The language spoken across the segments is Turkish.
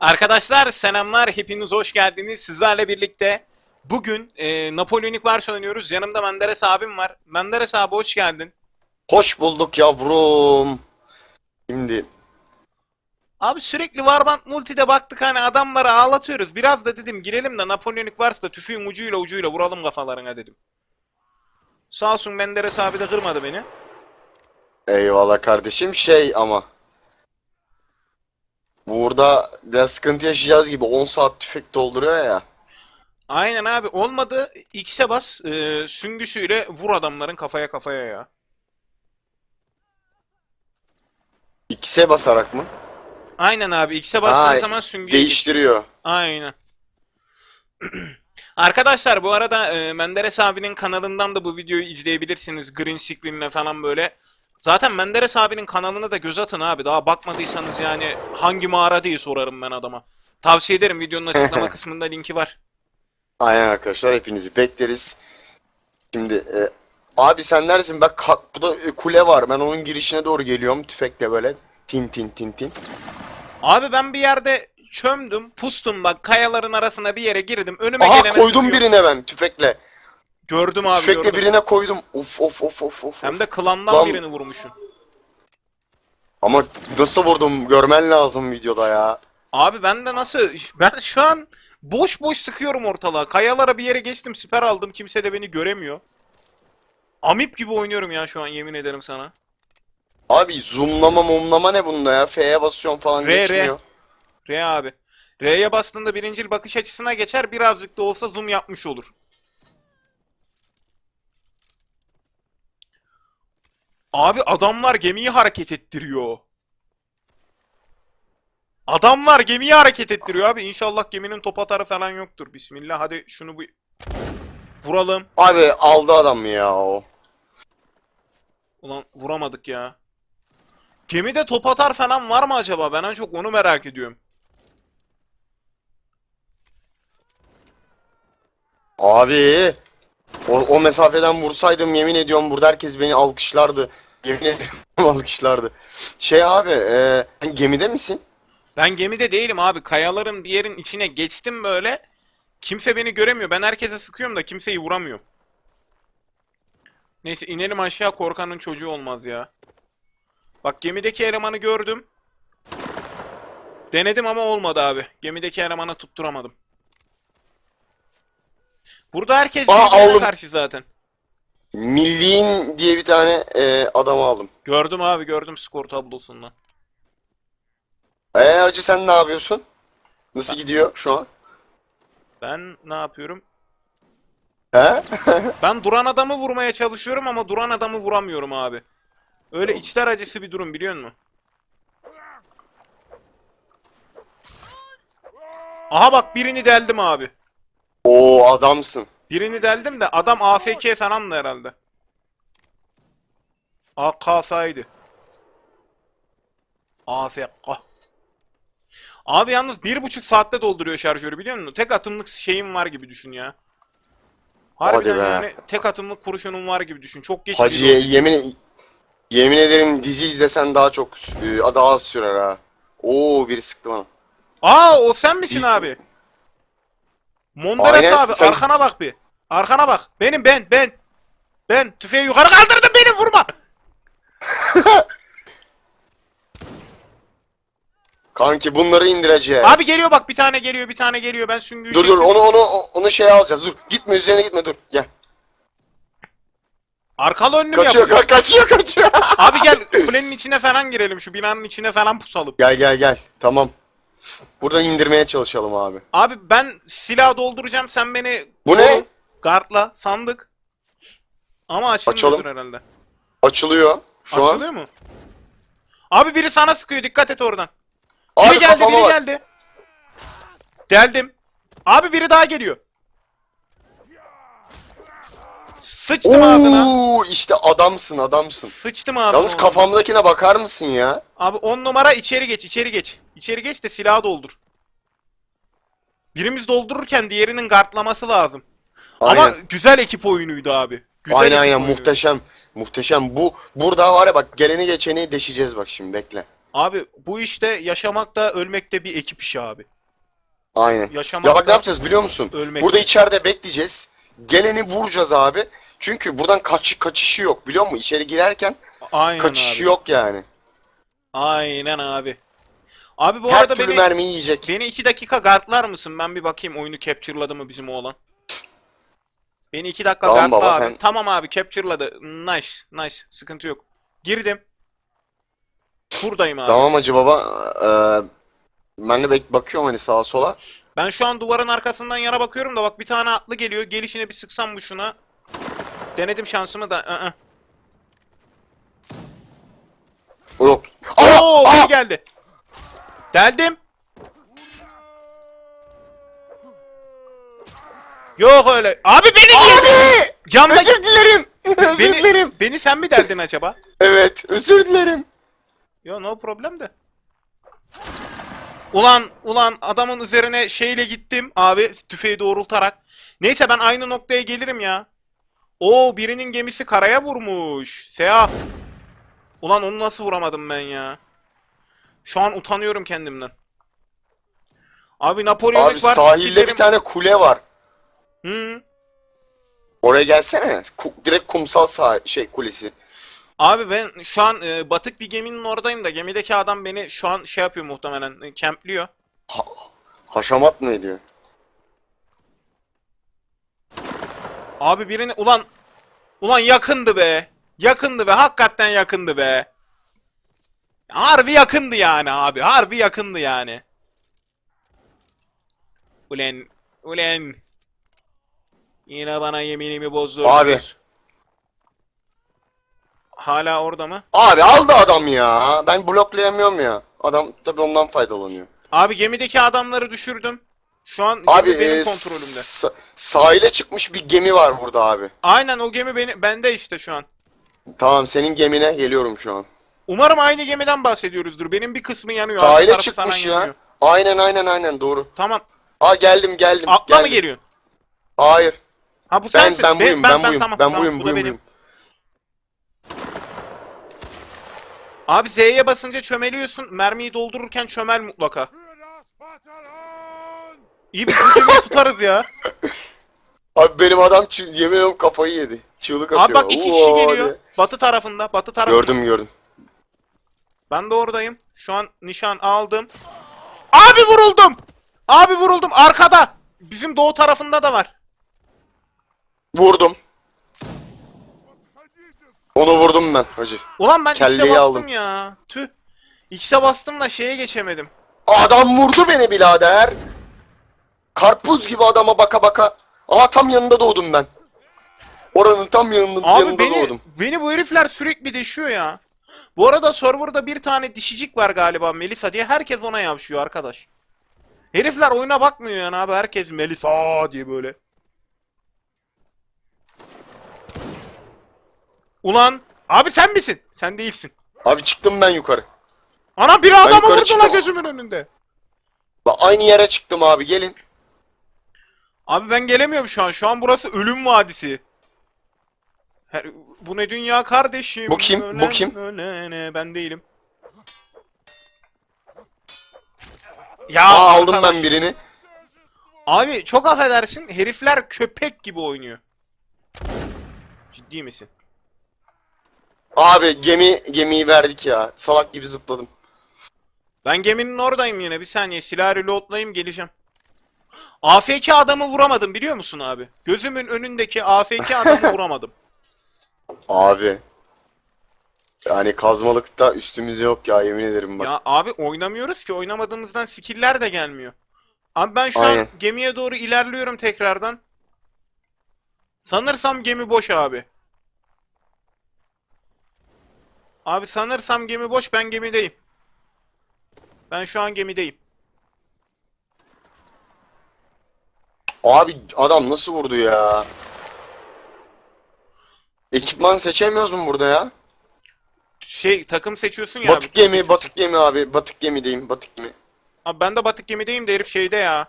Arkadaşlar selamlar, hepiniz hoş geldiniz. Sizlerle birlikte bugün e, Napolyonik Vars oynuyoruz. Yanımda Menderes abim var. Menderes abi hoş geldin. Hoş bulduk yavrum. Şimdi Abi sürekli Warband Multi'de baktık hani adamları ağlatıyoruz. Biraz da dedim girelim de Napolyonik Vars'ta tüfeğin ucuyla ucuyla vuralım kafalarına dedim. Sağ olsun Menderes abi de kırmadı beni. eyvallah kardeşim şey ama burada biraz sıkıntı yaşayacağız gibi 10 saat tüfek dolduruyor ya. Aynen abi olmadı X'e bas e, süngüsüyle vur adamların kafaya kafaya ya. X'e basarak mı? Aynen abi X'e bastığın Ha, zaman süngüye geç. Değiştiriyor. Aynen. Arkadaşlar bu arada e, Menderes abinin kanalından da bu videoyu izleyebilirsiniz. Green screen'le falan böyle. Zaten Menderes abinin kanalına da göz atın abi. Daha bakmadıysanız yani hangi mağara diye sorarım ben adama. Tavsiye ederim videonun açıklama kısmında linki var. Aynen arkadaşlar hepinizi bekleriz. Şimdi e, abi sen neredesin? Bak ka- bu da e, kule var. Ben onun girişine doğru geliyorum tüfekle böyle tin tin tin tin. Abi ben bir yerde çömdüm, pustum bak kayaların arasına bir yere girdim. Önüme Aha gelene koydum sıkıyorum. birine ben tüfekle. Gördüm abi Tüfekle gördüm. birine koydum. Of of of of of. Hem de klandan Lan- birini vurmuşsun. Ama nasıl vurdum görmen lazım videoda ya. Abi ben de nasıl... Ben şu an boş boş sıkıyorum ortalığa. Kayalara bir yere geçtim, siper aldım. Kimse de beni göremiyor. Amip gibi oynuyorum ya şu an yemin ederim sana. Abi zoomlama mumlama ne bunda ya? F'ye basıyorum falan R, R. geçmiyor. R abi. R'ye bastığında birincil bakış açısına geçer. Birazcık da olsa zoom yapmış olur. Abi adamlar gemiyi hareket ettiriyor. Adamlar gemiyi hareket ettiriyor abi. İnşallah geminin top atarı falan yoktur. Bismillah hadi şunu bir vuralım. Abi aldı adam ya o. Ulan vuramadık ya. Gemide top atar falan var mı acaba? Ben en çok onu merak ediyorum. Abi o, o mesafeden vursaydım yemin ediyorum burada herkes beni alkışlardı. Yemin ediyorum alkışlardı. Şey abi e, gemide misin? Ben gemide değilim abi. Kayaların bir yerin içine geçtim böyle. Kimse beni göremiyor. Ben herkese sıkıyorum da kimseyi vuramıyorum. Neyse inelim aşağı korkanın çocuğu olmaz ya. Bak gemideki elemanı gördüm. Denedim ama olmadı abi. Gemideki elemanı tutturamadım. Burada herkes Aa, birbirine aldım. karşı zaten. Milliğin diye bir tane e, adamı aldım. Gördüm abi gördüm skor tablosundan. Eee hacı sen ne yapıyorsun? Nasıl gidiyor şu an? Ben ne yapıyorum? He? Ben duran adamı vurmaya çalışıyorum ama duran adamı vuramıyorum abi. Öyle içler acısı bir durum biliyor musun? Aha bak birini deldim abi. Oo adamsın. Birini deldim de adam AFK da herhalde. AK'saydı. AFK. Abi yalnız bir buçuk saatte dolduruyor şarjörü biliyor musun? Tek atımlık şeyim var gibi düşün ya. Harbiden Hadi be. yani tek atımlık kurşunum var gibi düşün. Çok geç Hacı gidiyor. yemin yemin ederim dizi izlesen daha çok e, daha az sürer ha. Oo biri sıktı bana. Aa o sen misin abi? Monderes Aynen, abi sen- arkana bak bir. Arkana bak. Benim ben ben. Ben tüfeği yukarı kaldırdım beni vurma. Kanki bunları indireceğiz. Abi geliyor bak bir tane geliyor bir tane geliyor. Ben süngüyü Dur dur çektim. onu onu onu şey alacağız. Dur. Gitme üzerine gitme dur. Gel. Arkalı önlü mü Kaçıyor yapacağız? ka- kaçıyor kaçıyor. Abi gel kulenin içine falan girelim. Şu binanın içine falan pusalım. gel gel gel. Tamam. Buradan indirmeye çalışalım abi. Abi ben silah dolduracağım. Sen beni Bu ne? Guardla sandık. Ama açılmıyordur herhalde. Açılıyor. Şu an. Açılıyor mu? Abi biri sana sıkıyor. Dikkat et oradan. Biri Abi geldi, kafama biri bak. geldi. Deldim. Abi biri daha geliyor. Sıçtım ağzına. Oo işte adamsın adamsın. Sıçtım ağzına. Yalnız kafamdakine bakar mısın ya? Abi 10 numara içeri geç, içeri geç. İçeri geç de silahı doldur. Birimiz doldururken diğerinin gardlaması lazım. Aynen. Ama güzel ekip oyunuydu abi. Güzel aynen aynen oyunuydu. muhteşem. Muhteşem. Bu burada var ya bak geleni geçeni deşeceğiz bak şimdi bekle. Abi bu işte yaşamak da ölmek de bir ekip işi abi. Aynen. Yaşamak Ya bak ne yapacağız biliyor musun? ölmek. Burada içeride bekleyeceğiz. Geleni vuracağız abi. Çünkü buradan kaç kaçışı yok biliyor musun? İçeri girerken Aynen kaçışı abi. yok yani. Aynen abi. Abi bu Her arada türlü beni mermiyi yiyecek. beni iki dakika guardlar mısın? Ben bir bakayım oyunu capture'ladı mı bizim oğlan. Beni iki dakika Tamam guardla baba, abi. sen- Tamam abi capture'ladı. Nice nice sıkıntı yok. Girdim. Buradayım abi. Tamam Hacı Baba. Ee, ben de bek- bakıyorum hani sağa sola. Ben şu an duvarın arkasından yana bakıyorum da bak bir tane atlı geliyor. Gelişine bir sıksam bu şuna. Denedim şansımı da. Yok. Oo, biri geldi. Deldim. Yok öyle. Abi beni. Abi! Camda Özür dilerim. özür beni, dilerim. beni sen mi deldin acaba? Evet, özür dilerim. Yo no problem de. Ulan ulan adamın üzerine şeyle gittim abi tüfeği doğrultarak. Neyse ben aynı noktaya gelirim ya. Oo birinin gemisi karaya vurmuş. Seyahat. Ulan onu nasıl vuramadım ben ya? Şu an utanıyorum kendimden. Abi Napolyonik Abi var. sahilde skillerim- bir tane kule var. Hı. Oraya gelsene. Ku- direkt kumsal sahil şey kulesi. Abi ben şu an e, batık bir geminin oradayım da gemideki adam beni şu an şey yapıyor muhtemelen. E, kempliyor. Ha- haşamat mı ediyor? Abi birini ulan ulan yakındı be. Yakındı be. Hakikaten yakındı be. Harbi yakındı yani abi. Harbi yakındı yani. Ulen ulen. Yine bana yeminimi bozdurdunuz. Abi. Hala orada mı? Abi aldı adam ya. Ben bloklayamıyorum ya. Adam tabii ondan faydalanıyor. Abi gemideki adamları düşürdüm. Şu an gemi Abi benim e, kontrolümde. sa- sahile çıkmış bir gemi var burada abi. Aynen o gemi beni bende işte şu an. Tamam senin gemine geliyorum şu an. Umarım aynı gemiden bahsediyoruzdur. Benim bir kısmı yanıyor. arka Sahile tarafı çıkmış ya. yanıyor. Aynen aynen aynen doğru. Tamam. Aa geldim geldim. Atla mı geldim. geliyorsun? Hayır. Ha bu Ben sensin. ben buyum ben, buyum. tamam, ben tamam, buyum bu da buyum benim. buyum. Abi Z'ye basınca çömeliyorsun. Mermiyi doldururken çömel mutlaka. İyi bu gemiyi tutarız ya. Abi benim adam çı- yemin ediyorum kafayı yedi. Çığlık atıyor. Abi bak iki kişi Oo, geliyor. diye. Batı tarafında. Batı tarafında. Gördüm gördüm. Ben de oradayım. Şu an nişan aldım. Abi vuruldum. Abi vuruldum. Arkada. Bizim doğu tarafında da var. Vurdum. Onu vurdum ben hacı. Ulan ben X'e Kelleyi bastım aldım. ya. Tüh. X'e bastım da şeye geçemedim. Adam vurdu beni birader. Karpuz gibi adama baka baka. Aa tam yanında doğdum ben. Oranın tam yanında, Abi yanında beni doğdum. beni bu herifler sürekli deşiyor ya. Bu arada serverda bir tane dişicik var galiba Melisa diye herkes ona yapışıyor arkadaş. Herifler oyuna bakmıyor yani abi herkes Melisa diye böyle. Ulan abi sen misin? Sen değilsin. Abi çıktım ben yukarı. Ana biri adamı yukarı vurdu lan çıktım. gözümün önünde. Bak aynı yere çıktım abi gelin. Abi ben gelemiyorum şu an. Şu an burası ölüm vadisi. Her, bu ne dünya kardeşim? Bu kim? Bu Ölen, kim? ölene. Ben değilim. Ya Aa aldım arkadaş. ben birini. Abi çok affedersin. Herifler köpek gibi oynuyor. Ciddi misin? Abi gemi gemiyi verdik ya. Salak gibi zıpladım. Ben geminin oradayım yine. Bir saniye silahı reloadlayayım geleceğim. AFK adamı vuramadım biliyor musun abi? Gözümün önündeki AFK adamı vuramadım. Abi. Yani kazmalıkta üstümüz yok ya yemin ederim bak. Ya abi oynamıyoruz ki. Oynamadığımızdan skill'ler de gelmiyor. Abi ben şu Aynen. an gemiye doğru ilerliyorum tekrardan. Sanırsam gemi boş abi. Abi sanırsam gemi boş ben gemideyim. Ben şu an gemideyim. Abi adam nasıl vurdu ya? Ekipman seçemiyoruz mu burada ya? Şey takım seçiyorsun ya. batık abi, gemi, seçiyorsun. batık gemi abi. Batık gemideyim, batık gemi. Abi ben de batık gemideyim de herif şeyde ya.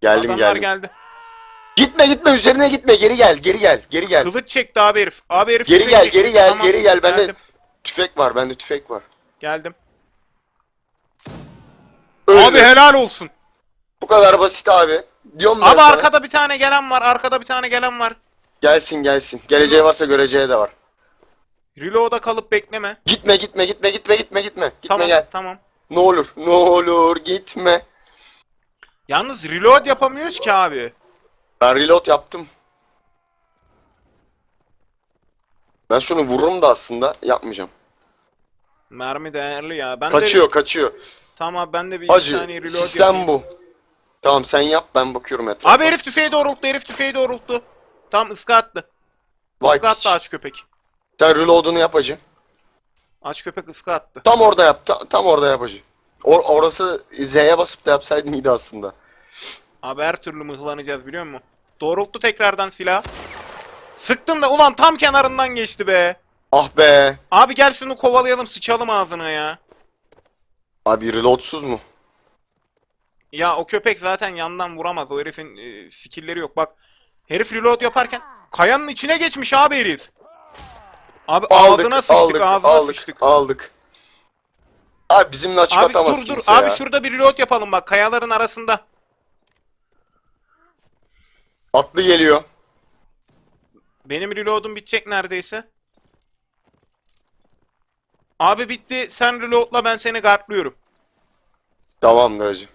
Geldim Adamlar geldim. geldi. Gitme gitme üzerine gitme geri gel geri gel geri gel. Kılıç çekti abi herif. Abi herif Geri tüfek gel çekti. geri gel Tamam, geri gel bende Geldim. tüfek var bende tüfek var. geldim. Öldü. Abi helal olsun. Bu kadar basit abi. Diyorum ben Abi sana. arkada bir tane gelen var. Arkada bir tane gelen var. Gelsin gelsin. Geleceği varsa göreceği de var. Reload'a kalıp bekleme. Gitme gitme gitme gitme gitme gitme. Gitme tamam gel. tamam. Ne olur ne olur gitme. Yalnız reload yapamıyoruz ki abi. Ben reload yaptım. Ben şunu vururum da aslında yapmayacağım. Mermi değerli ya. Ben Kaçıyor de kaçıyor. Tamam ben de bir Hacı saniye reload sistem yapayım. bu. Tamam sen yap ben bakıyorum etrafa. Abi herif tüfeği doğrulttu, herif tüfeği doğrulttu. Tam ıska attı. Vay Iska piç. attı aç köpek. Sen reload'unu yap hacı. Aç köpek ıska attı. Tam orada yap. ta- tam orada yap hacı. Or orası Z'ye basıp da yapsaydın iyiydi aslında. Abi her türlü mıhlanacağız biliyor musun? Doğrulttu tekrardan silah. Sıktın da ulan tam kenarından geçti be. Ah be. Abi gel şunu kovalayalım sıçalım ağzına ya. Abi reloadsuz mu? Ya o köpek zaten yandan vuramaz. O herifin e, skill'leri yok. Bak herif reload yaparken kayanın içine geçmiş abi herif. Abi Aldık, ağzına sıçtık, aldık, ağzına aldık, sıçtık. aldık. Abi bizimle açık Abi atamaz dur dur. kimse Abi ya. şurada bir reload yapalım bak kayaların arasında. Atlı geliyor. Benim reload'um bitecek neredeyse. Abi bitti. Sen reloadla ben seni guardlıyorum. Tamamdır hacı.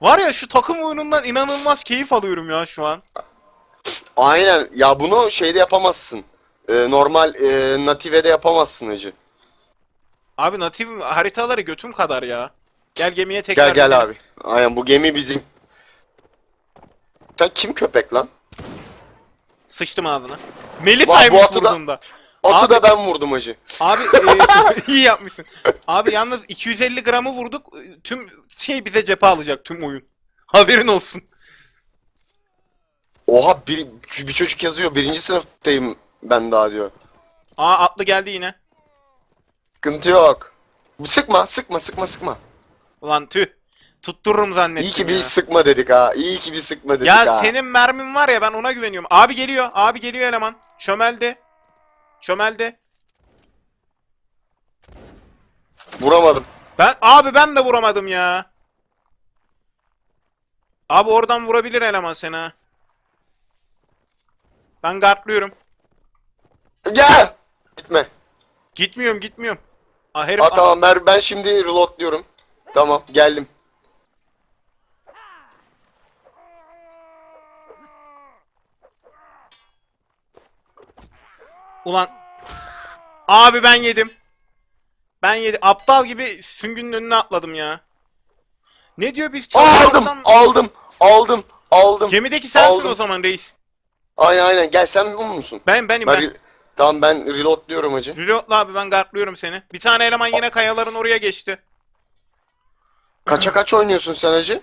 Var ya şu takım oyunundan inanılmaz keyif alıyorum ya şu an. Aynen. Ya bunu şeyde yapamazsın. Ee, normal e, native'de yapamazsın hacı. Abi natif haritaları götüm kadar ya. Gel gemiye tekrar Gel gel gidelim. abi. Aynen bu gemi bizim. Sen kim köpek lan? Sıçtım ağzına. Vay, Melisa'ymış bu atı da- vurduğunda. Atı Abi- da ben vurdum hacı. Abi e, iyi yapmışsın. Abi yalnız 250 gramı vurduk. Tüm şey bize cephe alacak tüm oyun. Haberin olsun. Oha bir, bir çocuk yazıyor. Birinci sınıftayım ben daha diyor. Aa atlı geldi yine. Sıkıntı yok. Sıkma sıkma sıkma sıkma. Ulan tüh. Tuttururum zannettim İyi ki ya. bir sıkma dedik ha. İyi ki bir sıkma dedik Ya ha. senin mermin var ya ben ona güveniyorum. Abi geliyor. Abi geliyor eleman. Çömeldi. Çömeldi. Vuramadım. Ben abi ben de vuramadım ya. Abi oradan vurabilir eleman seni ha. Ben guardlıyorum. Gel. Gitme. Gitmiyorum gitmiyorum. Aa, herif Ha tamam ben, ben şimdi reload diyorum. Tamam geldim. Ulan. Abi ben yedim. Ben yedim. Aptal gibi süngünün önüne atladım ya. Ne diyor biz Aa, aldım aldım aldım aldım. Gemideki sensin Aldım. o zaman reis. Aynen aynen gel sen bu musun? Ben benim Ben, ben. tamam ben reload diyorum hacı. Reload'la abi ben guardlıyorum seni. Bir tane eleman yine kayaların oraya geçti. Kaça kaç oynuyorsun sen hacı?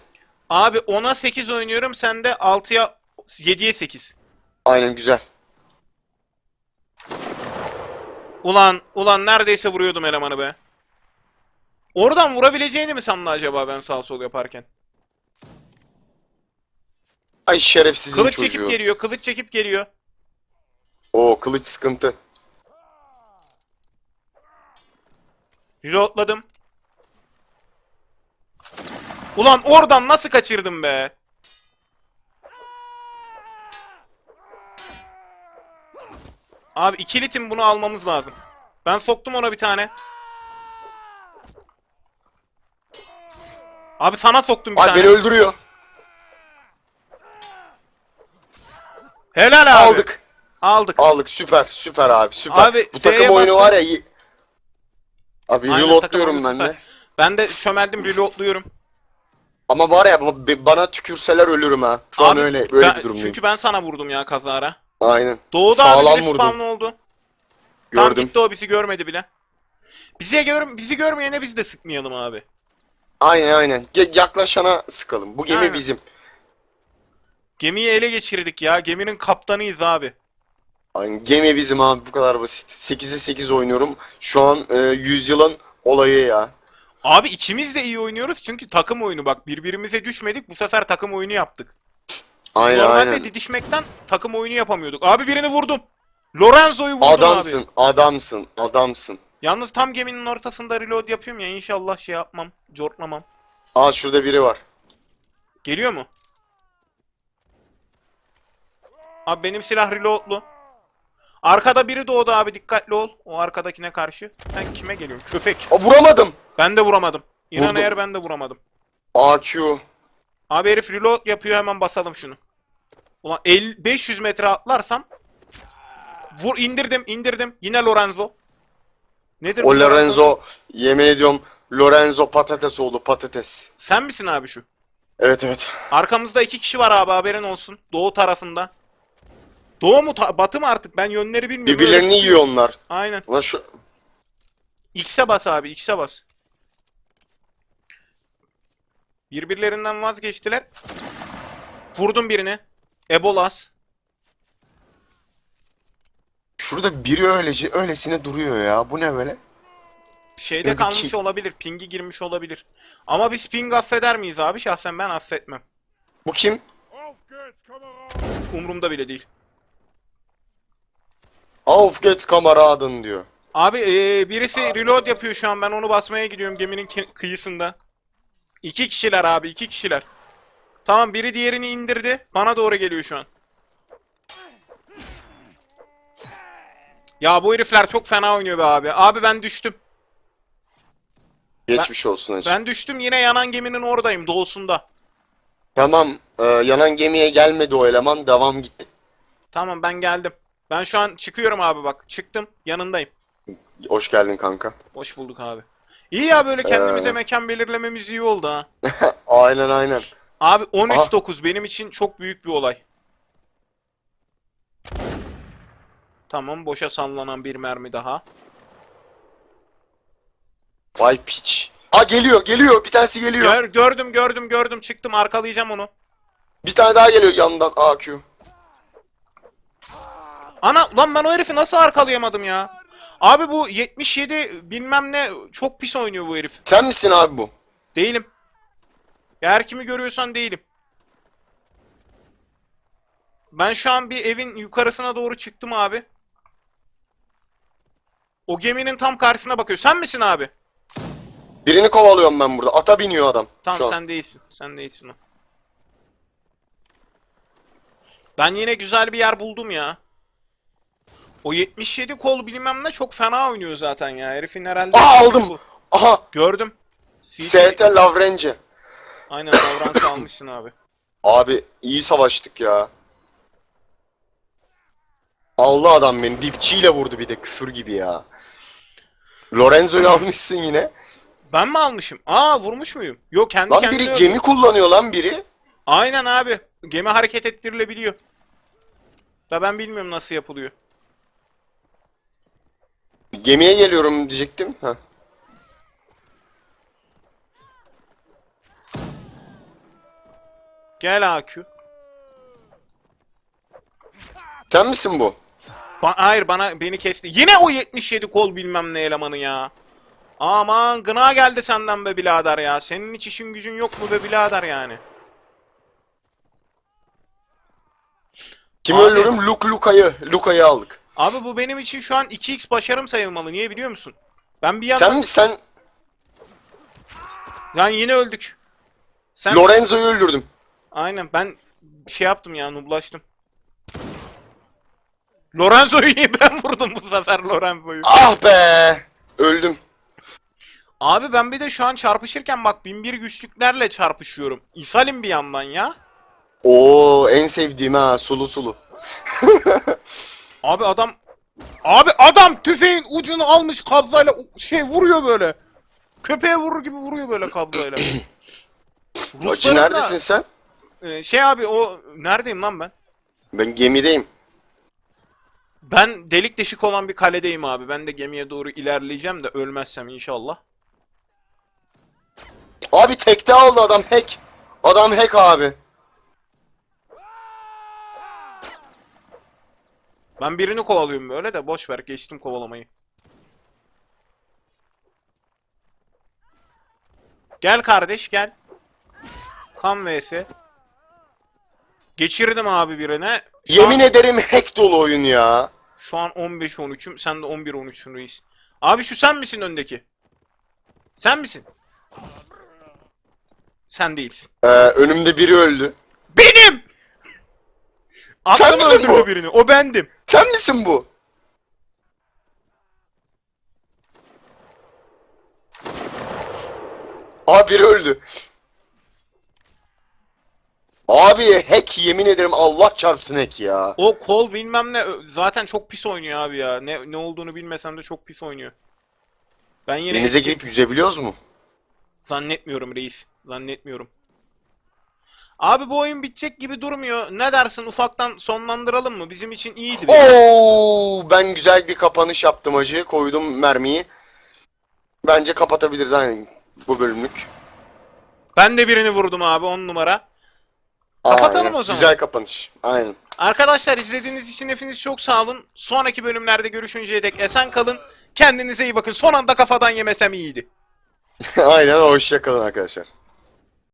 Abi 10'a 8 oynuyorum. Sen de 6'ya 7'ye 8. Aynen güzel. Ulan ulan neredeyse vuruyordum elemanı be. Oradan vurabileceğini mi sandı acaba ben sağ sol yaparken? Ay şerefsizin Kılıç çocuğu. çekip geliyor, kılıç çekip geliyor. Oo kılıç sıkıntı. Reloadladım. Ulan oradan nasıl kaçırdım be? Abi ikili tim bunu almamız lazım. Ben soktum ona bir tane. Abi sana soktum bir Ay tane. beni öldürüyor. Helal abi. Aldık. Aldık. Aldık süper süper abi süper. Abi, Bu Z'ye takım oyunu bastım. var ya iyi. Abi Aynen, reload takım diyorum oyunu ben süper. de. Ben de çömeldim reloadluyorum. Ama var ya ba- bana tükürseler ölürüm ha. Şu an Abi, öyle böyle ben- bir durumdayım. Çünkü ben sana vurdum ya kazara. Aynen. Doğuda Sağlam abi biri vurdun. spawn oldu. Tam Gördüm. gitti o bizi görmedi bile. Bize gör bizi görmeyene biz de sıkmayalım abi. Aynen aynen. Ge- yaklaşana sıkalım. Bu gemi Aynen. bizim. Gemiyi ele geçirdik ya. Geminin kaptanıyız abi. Gemi bizim abi bu kadar basit. 8'e 8 oynuyorum. Şu an e, yüzyılın olayı ya. Abi ikimiz de iyi oynuyoruz çünkü takım oyunu bak birbirimize düşmedik bu sefer takım oyunu yaptık. Aynen Normalde aynen. didişmekten takım oyunu yapamıyorduk. Abi birini vurdum. Lorenzo'yu vurdum Adamsın, abi. adamsın, adamsın. Yalnız tam geminin ortasında reload yapıyorum ya inşallah şey yapmam, cortlamam. Aa şurada biri var. Geliyor mu? Abi benim silah reloadlu. Arkada biri doğdu abi dikkatli ol. O arkadakine karşı. Ben kime geliyorum? Köpek. Aa, vuramadım. Ben de vuramadım. İnan Vurdum. eğer ben de vuramadım. AQ. Abi herif reload yapıyor hemen basalım şunu. Ulan 50, 500 metre atlarsam Vur indirdim indirdim. Yine Lorenzo. Nedir bu O Lorenzo yemin ediyorum Lorenzo patates oldu patates. Sen misin abi şu? Evet evet. Arkamızda iki kişi var abi haberin olsun. Doğu tarafında. Doğu mu ta- batı mı artık ben yönleri bilmiyorum. Birbirlerini sıkıyor. yiyor onlar. Aynen. Ulan şu X'e bas abi X'e bas. Birbirlerinden vazgeçtiler. Vurdum birini. Ebolas. şurada biri öylece öylesine duruyor ya. Bu ne böyle? Şeyde Evet, kalmış olabilir. Ping'i girmiş olabilir. Ama biz ping affeder miyiz abi? Şahsen ben affetmem. Bu kim? Umurumda bile değil. Auf geht's kamaradın diyor. Abi eee, birisi reload yapıyor şu an. Ben onu basmaya gidiyorum geminin kıyısında. İki kişiler abi, iki kişiler. Tamam biri diğerini indirdi. Bana doğru geliyor şu an. Ya bu herifler çok fena oynuyor be abi. Abi ben düştüm. Geçmiş olsun hacı. Ben düştüm yine yanan geminin oradayım doğusunda. Tamam. e, yanan gemiye gelmedi o eleman. Devam gitti. Tamam ben geldim. Ben şu an çıkıyorum abi bak. Çıktım yanındayım. Hoş geldin kanka. Hoş bulduk abi. İyi ya böyle kendimize Ee. mekan belirlememiz iyi oldu ha. Aynen aynen. Abi 13-9 benim için çok büyük bir olay. Tamam boşa sallanan bir mermi daha. Vay piç. Aa geliyor geliyor. Bir tanesi geliyor. Gör, gördüm gördüm gördüm çıktım arkalayacağım onu. Bir tane daha geliyor yandan AQ. Ana ulan ben o herifi nasıl arkalayamadım ya? Abi bu 77 bilmem ne çok pis oynuyor bu herif. Sen misin abi bu? Değilim. Eğer kimi görüyorsan değilim. Ben şu an bir evin yukarısına doğru çıktım abi. O geminin tam karşısına bakıyor. Sen misin abi? Birini kovalıyorum ben burada. Ata biniyor adam. Tamam şu an. sen değilsin. Sen değilsin o. Ben yine güzel bir yer buldum ya. O 77 kol bilmem ne çok fena oynuyor zaten ya. Herifin herhalde... Aa aldım. Aha. Gördüm. ST Lavrence. Aynen davransı almışsın abi. Abi iyi savaştık ya. Allah adam beni dipçiyle vurdu bir de küfür gibi ya. Lorenzo'yu almışsın yine. Ben mi almışım? Aa vurmuş muyum? Yok kendi Lan kendine biri öldü. gemi kullanıyor lan biri. Aynen abi. Gemi hareket ettirilebiliyor. Da ben bilmiyorum nasıl yapılıyor. Gemiye geliyorum diyecektim. Heh. Gel AQ. Sen misin bu? Ba- Hayır bana beni kesti. Yine o 77 kol bilmem ne elemanı ya. Aman gına geldi senden be birader ya. Senin hiç işin gücün yok mu be birader yani. Kimi Abi- öldürdüm? Luke Luka'yı. Luka'yı aldık. Abi bu benim için şu an 2x başarım sayılmalı. Niye biliyor musun? Ben bir yandan... Sen? Sen Lan yine öldük. Sen... Lorenzo'yu öldürdüm. Aynen ben şey yaptım ya nublaştım. Lorenzo'yu ben vurdum bu sefer Lorenzo'yu. Ah be! Öldüm. Abi ben bir de şu an çarpışırken bak binbir güçlüklerle çarpışıyorum. İsalim bir yandan ya. Oo en sevdiğim ha sulu sulu. Abi adam Abi adam tüfeğin ucunu almış kabzayla şey vuruyor böyle. Köpeğe vurur gibi vuruyor böyle kabzayla. Acı Rusların da- neredesin sen? e, şey abi o neredeyim lan ben? Ben gemideyim. Ben delik deşik olan bir kaledeyim abi. Ben de gemiye doğru ilerleyeceğim de ölmezsem inşallah. Abi tekte aldı adam hack. Adam hack abi. Ben birini kovalıyorum böyle de boş ver geçtim kovalamayı. Gel kardeş gel. Kan vs. Geçirdim abi birine. Şu Yemin an, ederim hack dolu oyun ya. Şu an 15-13'üm sen de 11-13'ün reis. Abi şu sen misin öndeki? Sen misin? Sen değilsin. Ee, önümde biri öldü. Benim! Aklım öldürdü bu? birini. O bendim. Sen misin bu? Abi biri öldü. Abi hack yemin ederim Allah çarpsın hack ya. O kol bilmem ne zaten çok pis oynuyor abi ya. Ne ne olduğunu bilmesem de çok pis oynuyor. Ben yine Denize girip yüzebiliyoruz mu? Zannetmiyorum reis. Zannetmiyorum. Abi bu oyun bitecek gibi durmuyor. Ne dersin ufaktan sonlandıralım mı? Bizim için iyiydi. Oo, ben güzel bir kapanış yaptım hacı. Koydum mermiyi. Bence kapatabiliriz hani bu bölümlük. Ben de birini vurdum abi 10 numara. Kapatalım Aynen. o zaman. Güzel kapanış. Aynen. Arkadaşlar izlediğiniz için hepiniz çok sağ olun. Sonraki bölümlerde görüşünceye dek esen kalın. Kendinize iyi bakın. Son anda kafadan yemesem iyiydi. Aynen hoşça kalın arkadaşlar.